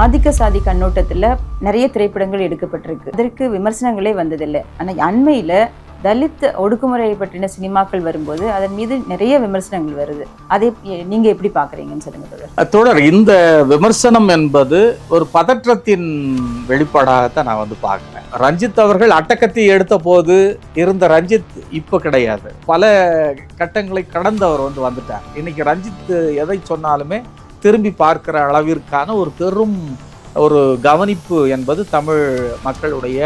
ஆதிக்க சாதி கண்ணோட்டத்தில் நிறைய திரைப்படங்கள் எடுக்கப்பட்டிருக்கு. அதற்கு விமர்சனங்களே வந்ததில்லை. ஆனால் அண்மையில் தலித் ஒடுக்குமுறையை பற்றின சினிமாக்கள் வரும்போது அதன் மீது நிறைய விமர்சனங்கள் வருது. அதை நீங்க எப்படி பாக்குறீங்கன்னு சொல்லுங்க தொடர் இந்த விமர்சனம் என்பது ஒரு பதற்றத்தின் வெளிப்பாடாகத்தான் நான் வந்து பார்க்குறேன். ரஞ்சித் அவர்கள் அட்டக்கத்தி எடுத்த போது இருந்த ரஞ்சித் இப்போ கிடையாது. பல கட்டங்களை கடந்தவர் வந்து வந்துட்டார். இன்னைக்கு ரஞ்சித் எதை சொன்னாலுமே திரும்பி பார்க்கிற அளவிற்கான ஒரு பெரும் ஒரு கவனிப்பு என்பது தமிழ் மக்களுடைய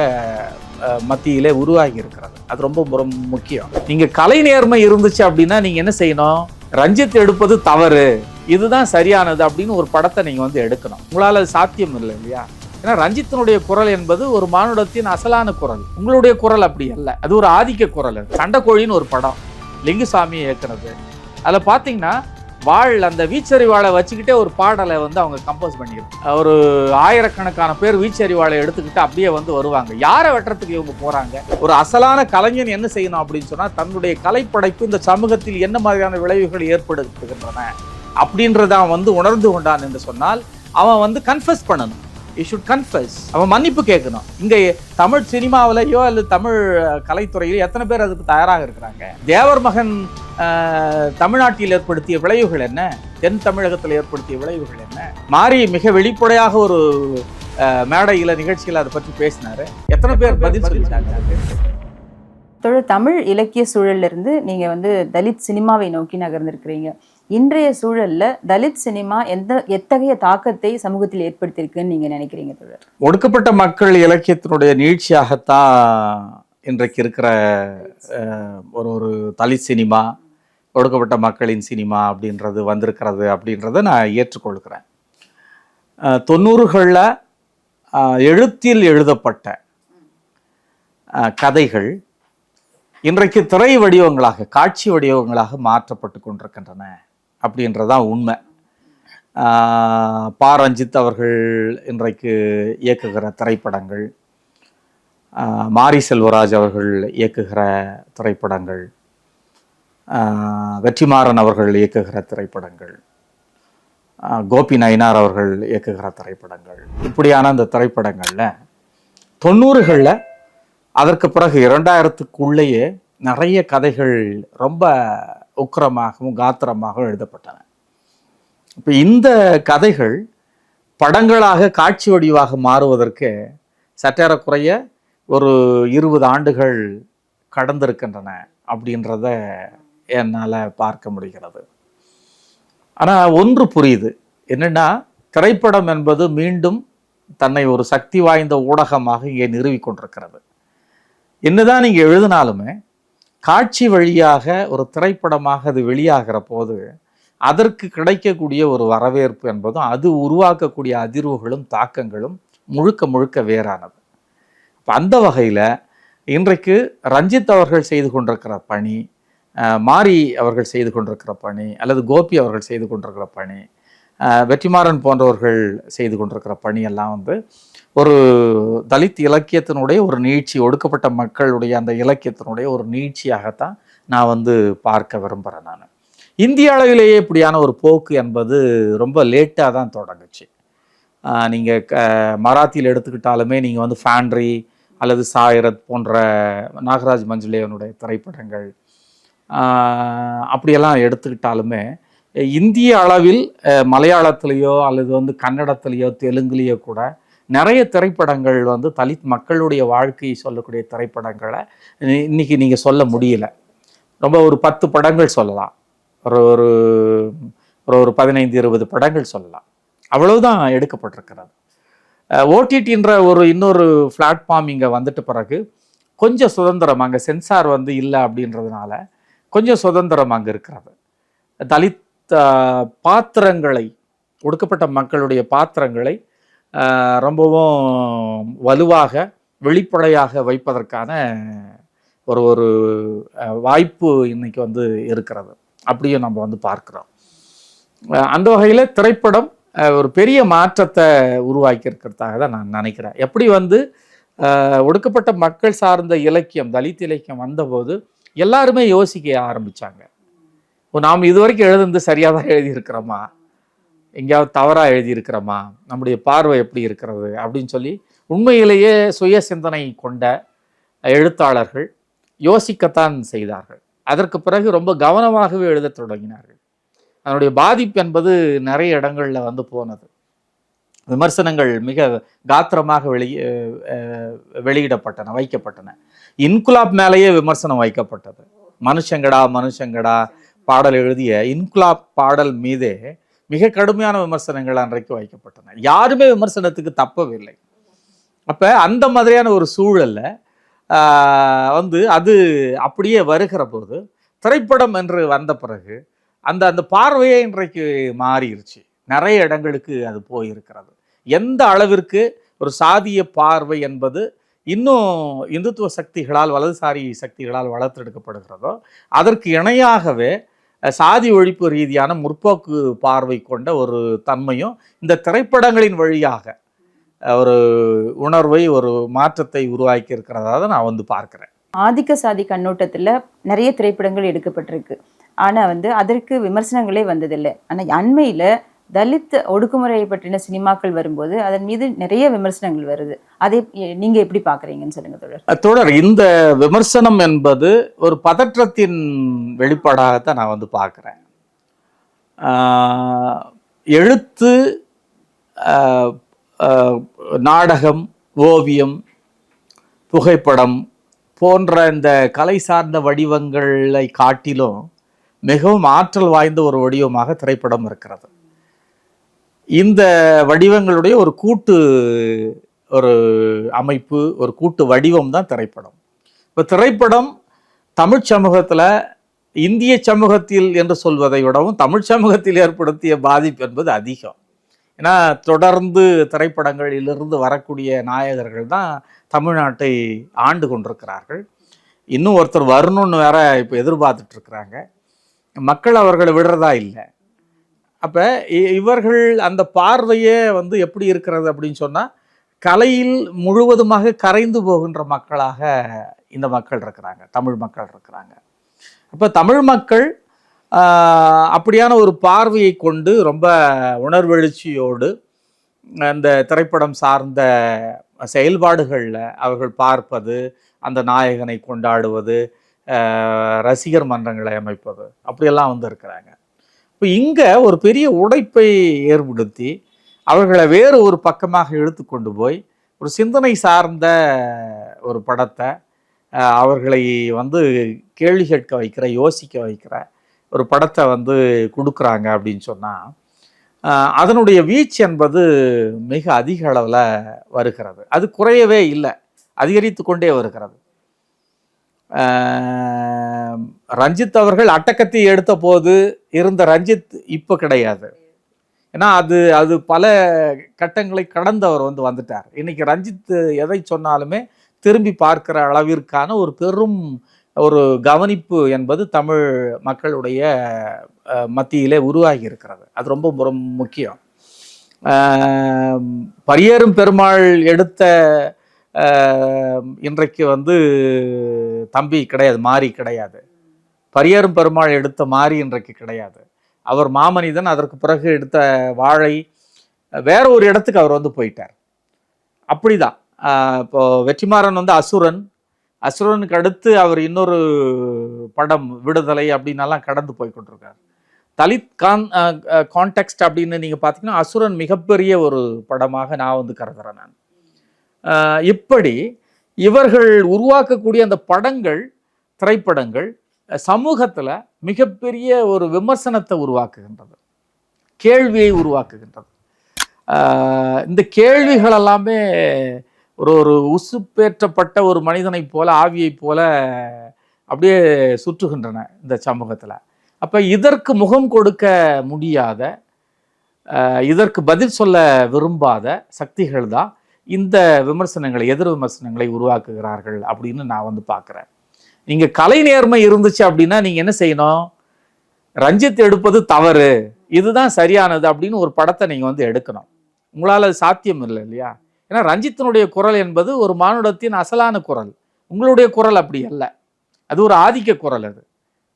மத்தியிலே உருவாகி இருக்கிறது. அது ரொம்ப ரொம்ப முக்கியம். நீங்க கலை நேர்மை இருந்துச்சு அப்படின்னா நீங்க என்ன செய்யணும்? ரஞ்சித் எடுப்பது தவறு. இதுதான் சரியானது அப்படின்னு ஒரு படத்தை நீங்க வந்து எடுக்கணும். உங்களால் அது சாத்தியம் இல்லை இல்லையா? ஏன்னா ரஞ்சித்தினுடைய குரல் என்பது ஒரு மானுடத்தின் அசலான குரல். உங்களுடைய குரல் அப்படி அல்ல. அது ஒரு ஆதிக்க குரல். சண்டை கோழின்னு ஒரு படம். லிங்குசாமி இயக்குனது. அதில் பார்த்தீங்கன்னா வாழ் அந்த வீச்சறிவாளை வச்சுக்கிட்டே ஒரு பாடலை வந்து அவங்க கம்போஸ் பண்ணியிருக்காங்க ஒரு ஆயிரக்கணக்கான பேர் வீச்சறிவாளை எடுத்துக்கிட்டு அப்படியே வந்து வருவாங்க. யாரை வெட்டுறதுக்கு இவங்க போகிறாங்க ஒரு அசலான கலைஞன் என்ன செய்யணும் அப்படின்னு சொன்னால் தன்னுடைய கலைப்படைப்பு இந்த சமூகத்தில் என்ன மாதிரியான விளைவுகள் ஏற்படுத்துகின்றன அப்படின்றதான் வந்து உணர்ந்து கொண்டான் என்று சொன்னால் அவன் வந்து கன்ஃபஸ் பண்ணணும். யூ ஷுட் கன்ஃபஸ் அவன் மன்னிப்பு கேட்கணும். இங்கே தமிழ் சினிமாவிலையோ அல்லது தமிழ் கலைத்துறையிலோ எத்தனை பேர் அதுக்கு தயாராக இருக்கிறாங்க? தேவர் மகன் தமிழ்நாட்டில் ஏற்படுத்திய விளைவுகள் என்ன? தென் தமிழகத்தில் ஏற்படுத்திய விளைவுகள் என்ன? மாறி மிக வெளிப்படையாக ஒரு மேடையில் நிகழ்ச்சியில் அதை பற்றி பேசினார். எத்தனை பேர் பதில் சொல்லிட்டாங்க? தமிழ் இலக்கிய சூழல்ல இருந்து வந்து தலித் சினிமாவை நோக்கி நகர்ந்திருக்கிறீங்க. இன்றைய சூழல்ல தலித் சினிமா எந்த எத்தகைய தாக்கத்தை சமூகத்தில் ஏற்படுத்தியிருக்குன்னு நீங்கள் நினைக்கிறீங்க தொடர் ஒடுக்கப்பட்ட மக்கள் இலக்கியத்தினுடைய நீட்சியாகத்தான் இன்றைக்கு இருக்கிற ஒரு ஒரு தலித் சினிமா ஒடுக்கப்பட்ட மக்களின் சினிமா அப்படின்றது வந்திருக்கிறது அப்படின்றத நான் ஏற்றுக்கொள்கிறேன். தொண்ணூறுகளில் எழுத்தில் எழுதப்பட்ட கதைகள் இன்றைக்கு திரை வடிவங்களாக காட்சி வடிவங்களாக மாற்றப்பட்டு கொண்டிருக்கின்றன அப்படின்றதான் உண்மை. பாரஞ்சித் பா. ரஞ்சித் அவர்கள் இன்றைக்கு இயக்குகிற திரைப்படங்கள் மாரி செல்வராஜ் அவர்கள் இயக்குகிற திரைப்படங்கள் வெற்றிமாறன் அவர்கள் இயக்குகிற திரைப்படங்கள் கோபி நயினார் அவர்கள் இயக்குகிற திரைப்படங்கள். இப்படியான அந்த திரைப்படங்களில் தொண்ணூறுகளில் அதற்கு பிறகு இரண்டாயிரத்துக்குள்ளேயே நிறைய கதைகள் ரொம்ப உக்கிரமாகவும் காத்திரமாகவும் எழுதப்பட்டன. இப்போ இந்த கதைகள் படங்களாக காட்சி வடிவாக மாறுவதற்கு சற்றேறக்குறைய ஒரு இருபது ஆண்டுகள் கடந்திருக்கின்றன அப்படின்றத என்னால் பார்க்க முடிகிறது. ஆனால் ஒன்று புரியுது. என்னென்னா திரைப்படம் என்பது மீண்டும் தன்னை ஒரு சக்தி வாய்ந்த ஊடகமாக இங்கே நிறுவிக் கொண்டிருக்கிறது. என்னதான் நீங்கள் எழுதினாலுமே காட்சி வழியாக ஒரு திரைப்படமாக அது வெளியாகிற போது அதற்கு கிடைக்கக்கூடிய ஒரு வரவேற்பு என்பதும் அது உருவாக்கக்கூடிய அதிர்வுகளும் தாக்கங்களும் முழுக்க முழுக்க வேறானது. இப்போ அந்த வகையில் இன்றைக்கு ரஞ்சித் அவர்கள் செய்து கொண்டிருக்கிற பணி மாரி அவர்கள் செய்து கொண்டிருக்கிற பணி அல்லது கோபி அவர்கள் செய்து கொண்டிருக்கிற பணி வெற்றிமாறன் போன்றவர்கள் செய்து கொண்டிருக்கிற பணியெல்லாம் வந்து ஒரு தலித் இலக்கியத்தினுடைய ஒரு நீட்சி ஒடுக்கப்பட்ட மக்களுடைய அந்த இலக்கியத்தினுடைய ஒரு நீட்சியாகத்தான் நான் வந்து பார்க்க விரும்புகிறேன் நான். இந்திய அளவிலேயே இப்படியான ஒரு போக்கு என்பது ரொம்ப லேட்டாக தான் தொடங்குச்சு. நீங்கள் க மராத்தியில் எடுத்துக்கிட்டாலுமே நீங்கள் வந்து ஃபேண்ட்ரி அல்லது சாயிரத் போன்ற நாகராஜ் மஞ்சுளேவனுடைய திரைப்படங்கள் அப்படியெல்லாம் எடுத்துக்கிட்டாலுமே இந்திய அளவில் மலையாளத்துலேயோ மலையாளத்திலேயோ அல்லது வந்து கன்னடத்திலேயோ தெலுங்குலேயோ கூட நிறைய திரைப்படங்கள் வந்து தலித் மக்களுடைய வாழ்க்கையை சொல்லக்கூடிய திரைப்படங்களை இன்னைக்கு நீங்கள் சொல்ல முடியல. ரொம்ப ஒரு பத்து படங்கள் சொல்லலாம். ஒரு ஒரு ஒரு ஒரு பதினைந்து இருபது படங்கள் சொல்லலாம். அவ்வளவுதான் எடுக்கப்பட்டிருக்கிறது. ஓடிடின்ற ஒரு இன்னொரு பிளாட்ஃபார்ம் இங்கே வந்துட்ட பிறகு கொஞ்சம் சுதந்திரம் அங்கே சென்சார் வந்து இல்லை அப்படின்றதுனால கொஞ்சம் சுதந்திரம் அங்கே இருக்கிறது. தலித் பாத்திரங்களை ஒடுக்கப்பட்ட மக்களுடைய பாத்திரங்களை ரொம்பவும் வலுவாக வெளிப்படையாக வைப்பதற்கான ஒரு ஒரு வாய்ப்பு இன்னைக்கு வந்து இருக்கிறது. அப்படியும் நம்ம வந்து பார்க்குறோம். அந்த வகையில் திரைப்படம் ஒரு பெரிய மாற்றத்தை உருவாக்கி இருக்கிறதாக தான் நான் நினைக்கிறேன். எப்படி வந்து ஒடுக்கப்பட்ட மக்கள் சார்ந்த இலக்கியம் தலித் இலக்கியம் வந்தபோது எல்லாருமே யோசிக்க ஆரம்பிச்சாங்க. நாம் நாம் இதுவரைக்கும் எழுதுனது சரியாக தான் எழுதியிருக்கிறோமா? எங்கேயாவது தவறாக எழுதியிருக்கிறோமா? நம்முடைய பார்வை எப்படி இருக்கிறது? அப்படின்னு சொல்லி உண்மையிலேயே சுய சிந்தனை கொண்ட எழுத்தாளர்கள் யோசிக்கத்தான் செய்தார்கள். அதற்கு பிறகு ரொம்ப கவனமாகவே எழுதத் தொடங்கினார்கள். அதனுடைய பாதிப்பு என்பது நிறைய இடங்களில் வந்து போனது. விமர்சனங்கள் மிக காத்திரமாக வெளி வெளியிடப்பட்டன வைக்கப்பட்டன. இன்குலாப் மேலேயே விமர்சனம் வைக்கப்பட்டது. மனுஷங்கடா மனுஷங்கடா பாடல் எழுதிய இன்குலாப் பாடல் மீதே மிக கடுமையான விமர்சனங்கள் அன்றைக்கு வைக்கப்பட்டன. யாருமே விமர்சனத்துக்கு தப்பவில்லை. அப்போ அந்த மாதிரியான ஒரு சூழலில் வந்து அது அப்படியே வருகிற போது திரைப்படம் என்று வந்த பிறகு அந்த அந்த பார்வையே இன்றைக்கு மாறிடுச்சு நிறைய இடங்களுக்கு அது போயிருக்கிறது. எந்த அளவிற்கு ஒரு சாதிய பார்வை என்பது இன்னும் இந்துத்துவ சக்திகளால் வலதுசாரி சக்திகளால் வளர்த்தெடுக்கப்படுகிறதோ அதற்கு இணையாகவே சாதி ஒழிப்பு ரீதியான முற்போக்கு பார்வை கொண்ட ஒரு தன்மையும் இந்த திரைப்படங்களின் வழியாக ஒரு உணர்வை ஒரு மாற்றத்தை உருவாக்கி இருக்கிறதா தான் நான் வந்து பார்க்குறேன். ஆதிக்க சாதி கண்ணோட்டத்தில் நிறைய திரைப்படங்கள் எடுக்கப்பட்டிருக்கு. ஆனால் வந்து அதற்கு விமர்சனங்களே வந்ததில்லை. ஆனால் அண்மையில் தலித் ஒடுக்குமுறையை பற்றின சினிமாக்கள் வரும்போது அதன் மீது நிறைய விமர்சனங்கள் வருது. அதை நீங்க எப்படி பாக்குறீங்கன்னு சொல்லுங்க தொடர் தொடர் இந்த விமர்சனம் என்பது ஒரு பதற்றத்தின் வெளிப்பாடாகத்தான் நான் வந்து பார்க்குறேன். எழுத்து நாடகம் ஓவியம் புகைப்படம் போன்ற இந்த கலை சார்ந்த வடிவங்களை காட்டிலும் மிகவும் ஆற்றல் வாய்ந்த ஒரு வடிவமாக திரைப்படம் இருக்கிறது. இந்த வடிவங்களுடைய ஒரு கூட்டு ஒரு அமைப்பு ஒரு கூட்டு வடிவம் தான் திரைப்படம். இப்போ திரைப்படம் தமிழ் சமூகத்தில் இந்திய சமூகத்தில் என்று சொல்வதை விடவும் தமிழ் சமூகத்தில் ஏற்படுத்திய பாதிப்பு என்பது அதிகம். ஏன்னா தொடர்ந்து திரைப்படங்களிலிருந்து வரக்கூடிய நாயகர்கள் தான் தமிழ்நாட்டை ஆண்டு கொண்டிருக்கிறார்கள். இன்னும் ஒருத்தர் வரணும்னு வேற இப்போ எதிர்பார்த்துட்ருக்குறாங்க மக்கள் அவர்களை விடுறதா இல்லை. அப்போ இவர்கள் அந்த பார்வையே வந்து எப்படி இருக்கிறது அப்படின்னு சொன்னால் கலையில் முழுவதுமாக கரைந்து போகின்ற மக்களாக இந்த மக்கள் இருக்கிறாங்க தமிழ் மக்கள் இருக்கிறாங்க. அப்போ தமிழ் மக்கள் அப்படியான ஒரு பார்வையை கொண்டு ரொம்ப உணர்வெழுச்சியோடு அந்த திரைப்படம் சார்ந்த செயல்பாடுகளில் அவர்கள் பார்ப்பது அந்த நாயகனை கொண்டாடுவது ரசிகர் மன்றங்களை அமைப்பது அப்படியெல்லாம் வந்து இருக்கிறாங்க. இப்போ இங்கே ஒரு பெரிய உடைப்பை ஏற்படுத்தி அவர்களை வேறு ஒரு பக்கமாக இழுத்து கொண்டு போய் ஒரு சிந்தனை சார்ந்த ஒரு படத்தை அவர்களை வந்து கேள்வி கேட்க வைக்கிற யோசிக்க வைக்கிற ஒரு படத்தை வந்து கொடுக்குறாங்க அப்படின்னு சொன்னால் அதனுடைய வீச்சு என்பது மிக அதிக அளவில் வருகிறது. அது குறையவே இல்லை. அதிகரித்து கொண்டே வருகிறது. ரஞ்சித் அவர்கள் அட்டக்கத்தி எடுத்த போது இருந்த ரஞ்சித் இப்போ கிடையாது. ஏன்னா அது அது பல கட்டங்களை கடந்தவர் வந்து வந்துட்டார். இன்னைக்கு ரஞ்சித் எதை சொன்னாலுமே திரும்பி பார்க்கிற அளவிற்கான ஒரு பெரும் ஒரு கவனிப்பு என்பது தமிழ் மக்களுடைய மத்தியிலே உருவாகி இருக்கிறது. அது ரொம்ப ரொம்ப முக்கியம். பரியேறும் பெருமாள் எடுத்த இன்றைக்கு வந்து தம்பி கிடையாது மாறி கிடையாது. பரியரும் பெருமாள் எடுத்த மாறி இன்றைக்கு கிடையாது. அவர் மாமனிதன் அதற்கு பிறகு எடுத்த வாழை வேற ஒரு இடத்துக்கு அவர் வந்து போயிட்டார். அப்படிதான். இப்போ வெற்றிமாறன் வந்து அசுரன். அசுரனுக்கு அடுத்து அவர் இன்னொரு படம் விடுதலை அப்படின்னலாம் கடந்து போய் கொண்டிருக்கார். தலித் கான் கான்டெக்ஸ்ட் அப்படின்னு நீங்கள் பார்த்தீங்கன்னா அசுரன் மிகப்பெரிய ஒரு படமாக நான் வந்து கருதுறேன் நான். இப்படி இவர்கள் உருவாக்கக்கூடிய அந்த படங்கள் திரைப்படங்கள் சமூகத்தில் மிகப்பெரிய ஒரு விமர்சனத்தை உருவாக்குகின்றது. கேள்வியை உருவாக்குகின்றது. இந்த கேள்விகள் எல்லாமே ஒரு ஒரு உசுப்பேற்றப்பட்ட ஒரு மனிதனைப் போல ஆவியைப் போல அப்படியே சுற்றுகின்றன இந்த சமூகத்தில். அப்போ இதற்கு முகம் கொடுக்க முடியாத இதற்கு பதில் சொல்ல விரும்பாத சக்திகள் தான் இந்த விமர்சனங்களை எதிர் விமர்சனங்களை உருவாக்குகிறார்கள் அப்படின்னு நான் வந்து பார்க்குறேன். நீங்கள் கலை நேர்மை இருந்துச்சு அப்படின்னா நீங்கள் என்ன செய்யணும்? ரஞ்சித் எடுப்பது தவறு. இதுதான் சரியானது அப்படின்னு ஒரு படத்தை நீங்கள் வந்து எடுக்கணும். உங்களால் அது சாத்தியம் இல்லை இல்லையா? ஏன்னா ரஞ்சித்தினுடைய குரல் என்பது ஒரு மானுடத்தின் அசலான குரல். உங்களுடைய குரல் அப்படி அல்ல. அது ஒரு ஆதிக்க குரல் அது.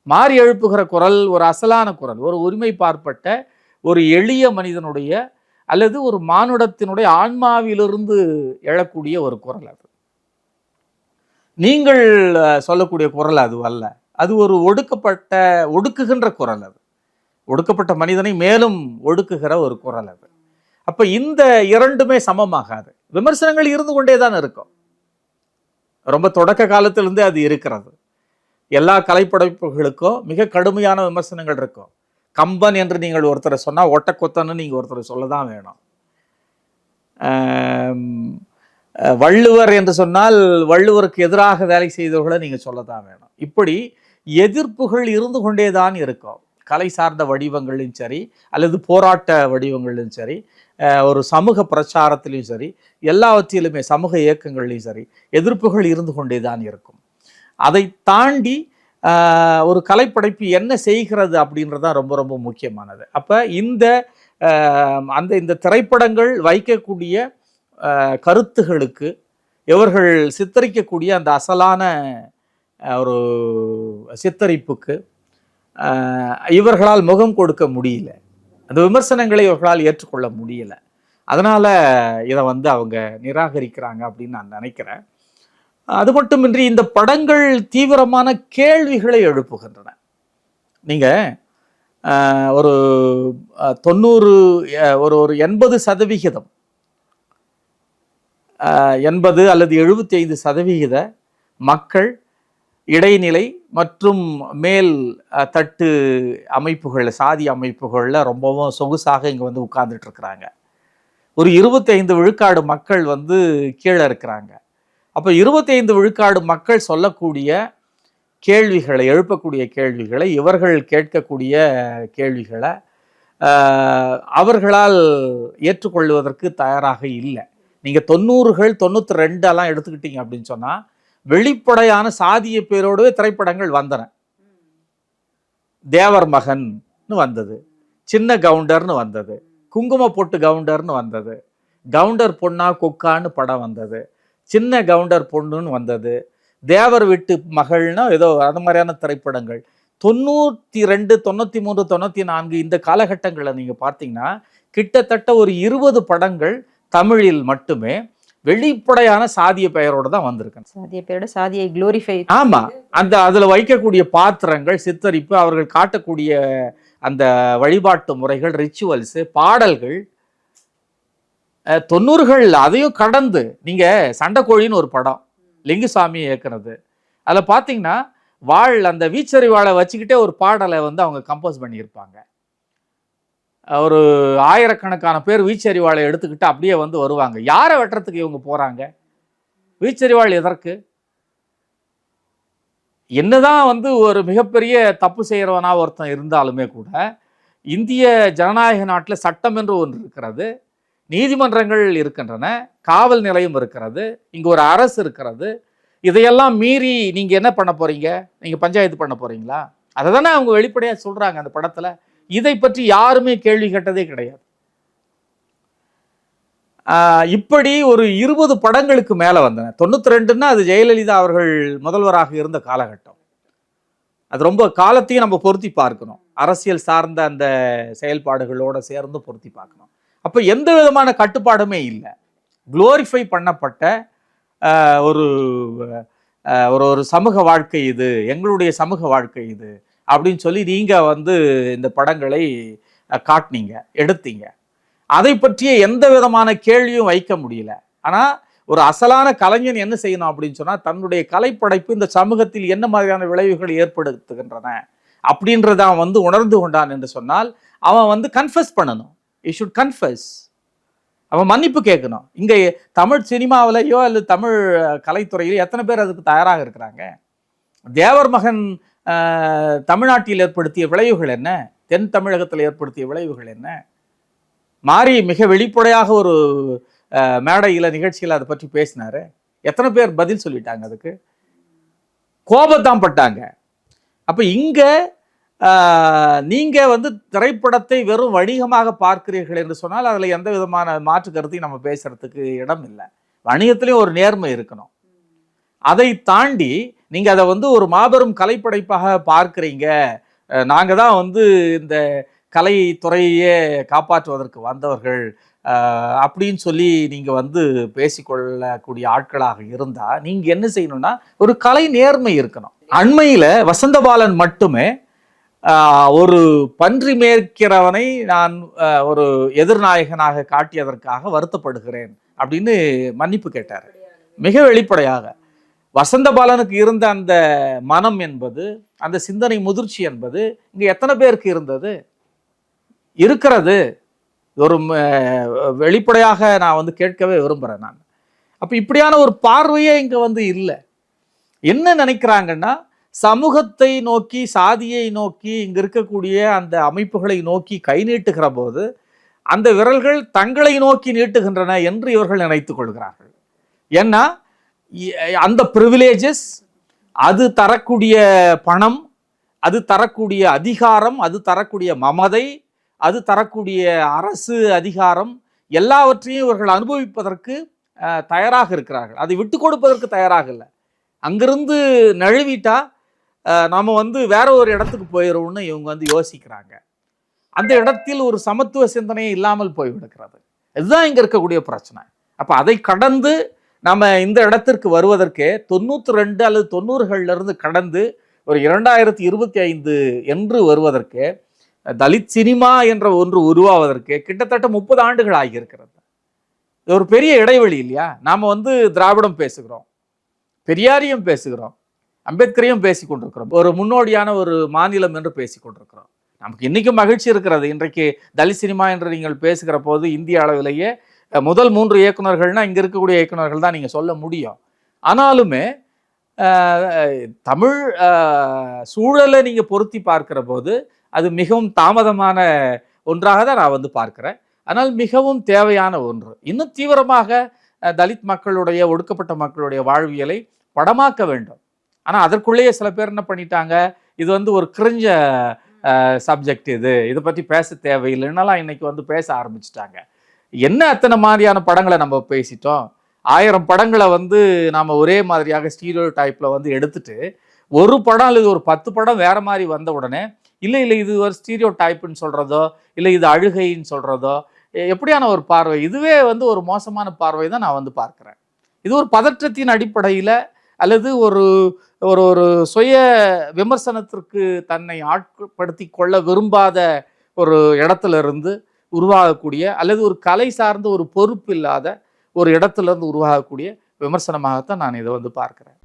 மாறி எழுப்புகிற குரல் ஒரு அசலான குரல் ஒரு உரிமை பார்ப்பட்ட ஒரு எளிய மனிதனுடைய அல்லது ஒரு மானுடத்தினுடைய ஆன்மாவிலிருந்து எழக்கூடிய ஒரு குரல் அது. நீங்கள் சொல்லக்கூடிய குரல் அது அல்ல. அது ஒரு ஒடுக்கப்பட்ட ஒடுக்குகின்ற குரல் அது. ஒடுக்கப்பட்ட மனிதனை மேலும் ஒடுக்குகிற ஒரு குரல் அது. அப்போ இந்த இரண்டுமே சமமாகாது. விமர்சனங்கள் இருந்து கொண்டே தான் இருக்கும். ரொம்ப தொடக்க காலத்திலிருந்தே அது இருக்கிறது. எல்லா கலைப்படைப்புகளுக்கும் மிக கடுமையான விமர்சனங்கள் இருக்கும். கம்பன் என்று நீங்கள் ஒருத்தரை சொன்னால் ஒட்டக்கொத்தன்னு நீங்கள் ஒருத்தரை சொல்ல தான் வேணும் வள்ளுவர் என்று சொன்னால் வள்ளுவருக்கு எதிராக வேலை செய்தவர்களை நீங்கள் சொல்ல தான் வேணும். இப்படி எதிர்ப்புகள் இருந்து கொண்டே தான் இருக்கும். கலை சார்ந்த வடிவங்களிலும் சரி அல்லது போராட்ட வடிவங்களிலும் சரி ஒரு சமூக பிரச்சாரத்திலையும் சரி எல்லாவற்றிலுமே சமூக இயக்கங்கள்லையும் சரி எதிர்ப்புகள் இருந்து கொண்டே தான் இருக்கும். அதை தாண்டி ஒரு கலைப்படைப்பு என்ன செய்கிறது அப்படின்றது தான் ரொம்ப ரொம்ப முக்கியமானது. அப்போ இந்த அந்த இந்த திரைப்படங்கள் வைக்கக்கூடிய கருத்துகளுக்கு இவர்கள் சித்தரிக்கக்கூடிய அந்த அசலான ஒரு சித்தரிப்புக்கு இவர்களால் முகம் கொடுக்க முடியல. அந்த விமர்சனங்களை இவர்களால் ஏற்றுக்கொள்ள முடியலை. அதனால் இதை வந்து அவங்க நிராகரிக்கிறாங்க அப்படின்னு நான் நினைக்கிறேன். அது மட்டுமின்றி இந்த படங்கள் தீவிரமான கேள்விகளை எழுப்புகின்றன. நீங்கள் ஒரு தொண்ணூறு ஒரு ஒரு எண்பது சதவிகிதம் எண்பது அல்லது எழுபத்தி ஐந்து சதவிகித மக்கள் இடைநிலை மற்றும் மேல் தட்டு அமைப்புகள் சாதி அமைப்புகளில் ரொம்பவும் சொகுசாக இங்கே வந்து உட்கார்ந்துட்டு இருக்கிறாங்க. ஒரு இருபத்தைந்து விழுக்காடு மக்கள் வந்து கீழே இருக்கிறாங்க. அப்போ இருபத்தைந்து விழுக்காடு மக்கள் சொல்லக்கூடிய கேள்விகளை எழுப்பக்கூடிய கேள்விகளை இவர்கள் கேட்கக்கூடிய கேள்விகளை அவர்களால் ஏற்றுக்கொள்வதற்கு தயாராக இல்லை. நீங்கள் தொண்ணூறுகள் தொண்ணூற்றி ரெண்டெல்லாம் எடுத்துக்கிட்டீங்க அப்படின்னு சொன்னால் வெளிப்படையான சாதிய பேரோடவே திரைப்படங்கள் வந்தன. தேவர் மகன்னு வந்தது. சின்ன கவுண்டர்னு வந்தது. குங்கும பொட்டு கவுண்டர்னு வந்தது. கவுண்டர் பொண்ணா கொக்கான்னு படம் வந்தது. சின்ன கவுண்டர் பொண்ணுன்னு வந்தது. தேவர் வீட்டு மகள்னா ஏதோ அந்த மாதிரியான திரைப்படங்கள். தொண்ணூற்றி ரெண்டு தொண்ணூற்றி மூன்று தொண்ணூற்றி நான்கு இந்த காலகட்டங்களில் நீங்கள் பார்த்தீங்கன்னா கிட்டத்தட்ட ஒரு இருபது படங்கள் தமிழில் மட்டுமே வெளிப்படையான சாதிய பெயரோட தான் வந்திருக்கேன் சாதிய பேரோட சாதியை குளோரிஃபை ஆமா. அந்த அதுல வைக்கக்கூடிய பாத்திரங்கள் சித்தரிப்பு அவர்கள் காட்டக்கூடிய அந்த வழிபாட்டு முறைகள் ரிச்சுவல்ஸ் பாடல்கள் தொண்ணூறுகள் அதையும் கடந்து நீங்கள் சண்டைக்கோழின்னு ஒரு படம் லிங்குசாமி இயக்குனது. அதில் பார்த்தீங்கன்னா வாழ் அந்த வீச்சரி வாழை வச்சுக்கிட்டே ஒரு பாடலை வந்து அவங்க கம்போஸ் பண்ணியிருப்பாங்க. ஒரு ஆயிரக்கணக்கான பேர் வீச்சரி வாழை எடுத்துக்கிட்டு அப்படியே வந்து வருவாங்க. யாரை வெட்டுறதுக்கு இவங்க போகிறாங்க வீச்சறிவாள் எதற்கு? என்னதான் வந்து ஒரு மிகப்பெரிய தப்பு செய்கிறவனா ஒருத்தன் இருந்தாலுமே கூட இந்திய ஜனநாயக நாட்டில் சட்டம் என்று ஒன்று இருக்கிறது. நீதிமன்றங்கள் இருக்கின்றன காவல் நிலையம் இருக்கிறது இங்கே ஒரு அரசு இருக்கிறது. இதையெல்லாம் மீறி நீங்கள் என்ன பண்ண போகிறீங்க நீங்கள் பஞ்சாயத்து பண்ண போகிறீங்களா அதை தானே அவங்க வெளிப்படையாக சொல்கிறாங்க அந்த படத்தில். இதை பற்றி யாருமே கேள்வி கேட்டதே கிடையாது. இப்படி ஒரு இருபது படங்களுக்கு மேலே வந்தன. தொண்ணூற்றி ரெண்டுன்னா அது ஜெயலலிதா அவர்கள் முதல்வராக இருந்த காலகட்டம். அது ரொம்ப காலத்தையும் நம்ம பொருத்தி பார்க்கணும். அரசியல் சார்ந்த அந்த செயல்பாடுகளோடு சேர்ந்து பொருத்தி பார்க்கணும். அப்போ எந்த விதமான கட்டுப்பாடுமே இல்லை. குளோரிஃபை பண்ணப்பட்ட ஒரு ஒரு ஒரு சமூக வாழ்க்கை இது எங்களுடைய சமூக வாழ்க்கை இது அப்படின்னு சொல்லி நீங்கள் வந்து இந்த படங்களை காட்டினீங்க எடுத்தீங்க. அதை பற்றிய எந்த விதமான கேள்வியும் வைக்க முடியல. ஆனால் ஒரு அசலான கலைஞன் என்ன செய்யணும் அப்படின்னு சொன்னால் தன்னுடைய கலைப்படைப்பு இந்த சமூகத்தில் என்ன மாதிரியான விளைவுகள் ஏற்படுத்துகின்றன அப்படின்றத அவன் வந்து உணர்ந்து கொண்டான் என்று சொன்னால் அவன் வந்து கன்ஃபஸ் பண்ணணும். யூ ஷுட் கன்ஃபஸ் அவன் மன்னிப்பு கேட்கணும். இங்கே தமிழ் சினிமாவிலையோ அல்லது தமிழ் கலைத்துறையிலையோ எத்தனை பேர் அதுக்கு தயாராக இருக்கிறாங்க? தேவர் மகன் தமிழ்நாட்டில் ஏற்படுத்திய விளைவுகள் என்ன? தென் தமிழகத்தில் ஏற்படுத்திய விளைவுகள் என்ன? மாறி மிக வெளிப்படையாக ஒரு மேடையில் நிகழ்ச்சியில் அதை பற்றி பேசினாரு. எத்தனை பேர் பதில் சொல்லிட்டாங்க அதுக்கு? கோபத்தான் பட்டாங்க அப்போ இங்கே நீங்கள் வந்து திரைப்படத்தை வெறும் வணிகமாக பார்க்கிறீர்கள் என்று சொன்னால் அதில் எந்த விதமான மாற்று கருத்தையும் நம்ம பேசுகிறதுக்கு இடம் இல்லை. வணிகத்திலையும் ஒரு நேர்மை இருக்கணும். அதை தாண்டி நீங்கள் அதை வந்து ஒரு மாபெரும் கலைப்படைப்பாக பார்க்குறீங்க. நாங்கள் தான் வந்து இந்த கலைத்துறையே காப்பாற்றுவதற்கு வந்தவர்கள். அப்படின்னு சொல்லி நீங்கள் வந்து பேசிக்கொள்ளக்கூடிய ஆட்களாக இருந்தால் நீங்கள் என்ன செய்யணும்னா ஒரு கலை நேர்மை இருக்கணும். அண்மையில் வசந்தபாலன் மட்டுமே ஒரு பன்றி மேய்க்கிறவனை நான் ஒரு எதிர்நாயகனாக காட்டியதற்காக வருத்தப்படுகிறேன் அப்படின்னு மன்னிப்பு கேட்டார். மிக வெளிப்படையாக. வசந்தபாலனுக்கு இருந்த அந்த மனம் என்பது அந்த சிந்தனை முதிர்ச்சி என்பது இங்கே எத்தனை பேருக்கு இருந்தது? இருக்கிறது. ஒரு வெளிப்படையாக நான் வந்து கேட்கவே விரும்புகிறேன் நான். அப்போ இப்படியான ஒரு பார்வையே இங்கே வந்து இல்லை. என்ன நினைக்கிறாங்கன்னா சமூகத்தை நோக்கி சாதியை நோக்கி இங்க இருக்கக்கூடிய அந்த அமைப்புகளை நோக்கி கை நீட்டுகிற போது அந்த விரல்கள் தங்களை நோக்கி நீட்டுகின்றன என்று இவர்கள் நினைத்து கொள்கிறார்கள். ஏன்னா அந்த ப்ரிவிலேஜஸ் அது தரக்கூடிய பணம் அது தரக்கூடிய அதிகாரம் அது தரக்கூடிய மமதை அது தரக்கூடிய அரசு அதிகாரம் எல்லாவற்றையும் இவர்கள் அனுபவிப்பதற்கு தயாராக இருக்கிறார்கள். அதை விட்டு கொடுப்பதற்கு தயாராக இல்லை. அங்கிருந்து நழுவிட்டா நாம் வந்து வேற ஒரு இடத்துக்கு போயிடும்னு இவங்க வந்து யோசிக்கிறாங்க. அந்த இடத்தில் ஒரு சமத்துவ சிந்தனையே இல்லாமல் போய்விடுகிறது இதுதான் இங்கே இருக்கக்கூடிய பிரச்சனை. அப்போ அதை கடந்து நம்ம இந்த இடத்திற்கு வருவதற்கே தொண்ணூற்றி ரெண்டு அல்லது தொண்ணூறுகள்லேருந்து கடந்து ஒரு இரண்டாயிரத்தி இருபத்தி ஐந்து என்று வருவதற்கு தலித் சினிமா என்ற ஒன்று உருவாவதற்கு கிட்டத்தட்ட முப்பது ஆண்டுகள் ஆகியிருக்கிறது. இது ஒரு பெரிய இடைவெளி இல்லையா? நாம் வந்து திராவிடம் பேசுகிறோம். பெரியாரையும் பேசுகிறோம். அம்பேத்கரையும் பேசி கொண்டிருக்கிறோம் ஒரு முன்னோடியான ஒரு மாநிலம் என்று பேசி கொண்டிருக்கிறோம் நமக்கு இன்றைக்கும் மகிழ்ச்சி இருக்கிறது. இன்றைக்கு தலித் சினிமா என்று நீங்கள் பேசுகிற போது இந்திய அளவிலேயே முதல் மூன்று இயக்குநர்கள்னால் இங்கே இருக்கக்கூடிய இயக்குனர்கள் தான் நீங்கள் சொல்ல முடியும். ஆனாலுமே தமிழ் சூழலை நீங்கள் பொருத்தி பார்க்கிற போது அது மிகவும் தாமதமான ஒன்றாக தான் நான் வந்து பார்க்குறேன். ஆனால் மிகவும் தேவையான ஒன்று. இன்னும் தீவிரமாக தலித் மக்களுடைய ஒடுக்கப்பட்ட மக்களுடைய வாழ்வியலை படமாக்க வேண்டும். ஆனால் அதற்குள்ளேயே சில பேர் என்ன பண்ணிட்டாங்க? இது வந்து ஒரு கிரிஞ்ச சப்ஜெக்ட் இது. இதை பற்றி பேச தேவையில்லைன்னாலாம் இன்னைக்கு வந்து பேச ஆரம்பிச்சிட்டாங்க? என்ன அத்தனை மாதிரியான படங்களை நம்ம பேசிட்டோம்? ஆயிரம் படங்களை வந்து நாம் ஒரே மாதிரியாக ஸ்டீரியோ டைப்பில் வந்து எடுத்துட்டு ஒரு படம் அல்லது ஒரு பத்து படம் வேற மாதிரி வந்த உடனே இல்லை இல்லை இது ஒரு ஸ்டீரியோ டைப்புன்னு சொல்கிறதோ இல்லை இது அழுகைன்னு சொல்கிறதோ எப்படியான ஒரு பார்வை? இதுவே வந்து ஒரு மோசமான பார்வை தான் நான் வந்து பார்க்குறேன். இது ஒரு பதற்றத்தின் அடிப்படையில் அல்லது ஒரு ஒரு ஒரு சுய விமர்சனத்திற்கு தன்னை ஆட்படுத்தி கொள்ள விரும்பாத ஒரு இடத்துல இருந்து உருவாகக்கூடிய அல்லது ஒரு கலை சார்ந்த ஒரு பொறுப்பு இல்லாத ஒரு இடத்துல இருந்து உருவாகக்கூடிய விமர்சனமாகத்தான் நான் இதை வந்து பார்க்குறேன்.